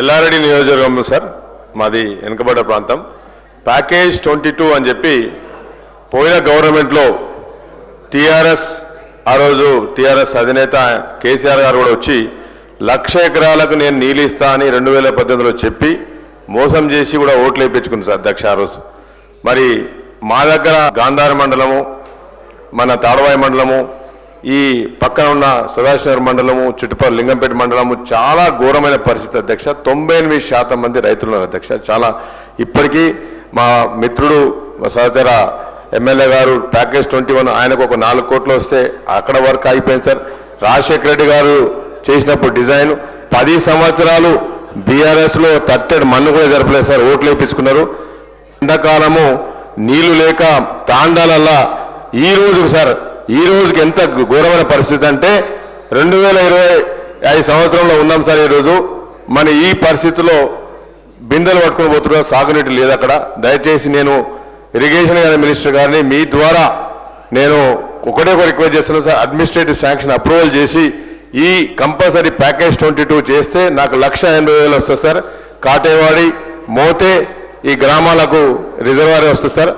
ఎల్లారెడ్డి నియోజకవర్గం సార్ మాది వెనుకబడ్డ ప్రాంతం. ప్యాకేజ్ ట్వంటీ టూ అని చెప్పి పోయిన గవర్నమెంట్లో టీఆర్ఎస్ ఆ రోజు టీఆర్ఎస్ అధినేత కేసీఆర్ గారు కూడా వచ్చి లక్ష ఎకరాలకు నేను నీళ్ళు ఇస్తా అని రెండు వేల పద్దెనిమిదిలో చెప్పి మోసం చేసి కూడా ఓట్లు వేయించుకుంది సార్ అధ్యక్ష ఆ రోజు. మరి మా దగ్గర గాంధార మండలము మన తాడవాయి మండలము ఈ పక్కన ఉన్న సదాశివనగర్ మండలము చుట్టుపక్కల లింగంపేట మండలము చాలా ఘోరమైన పరిస్థితి అధ్యక్ష. తొంభై ఎనిమిది శాతం మంది రైతులు ఉన్నారు అధ్యక్ష. చాలా ఇప్పటికీ మా మిత్రుడు మా సహచర ఎమ్మెల్యే గారు ప్యాకేజ్ ట్వంటీ వన్ ఆయనకు ఒక నాలుగు కోట్లు వస్తే అక్కడ వర్క్ అయిపోయింది సార్. రాజశేఖర రెడ్డి గారు చేసినప్పుడు డిజైన్ పది సంవత్సరాలు బీఆర్ఎస్లో తట్టెడు మన్ను కూడా జరపలేదు సార్. ఓట్లు వేయించుకున్నారు. ఎండాకాలము నీళ్ళు లేక తాండాలల్లా ఈ రోజుకు సార్ ఈ రోజుకి ఎంత ఘోరమైన పరిస్థితి అంటే రెండు వేల ఇరవై ఐదు సంవత్సరంలో ఉన్నాం సార్ ఈరోజు. మన ఈ పరిస్థితిలో బిందెలు పట్టుకుని పోతున్నారు. సాగునీటి లేదు అక్కడ. దయచేసి నేను ఇరిగేషన్ గారి మినిస్టర్ గారిని మీ ద్వారా నేను ఒకటే ఒక రిక్వెస్ట్ చేస్తున్నాను సార్. అడ్మినిస్ట్రేటివ్ శాంక్షన్ అప్రూవల్ చేసి ఈ కంపల్సరీ ప్యాకేజ్ ట్వంటీ టూ చేస్తే నాకు లక్ష ఎనభై వేలు వస్తుంది సార్. కాటేవాడి మోతే ఈ గ్రామాలకు రిజర్వాయర్ వస్తుంది సార్.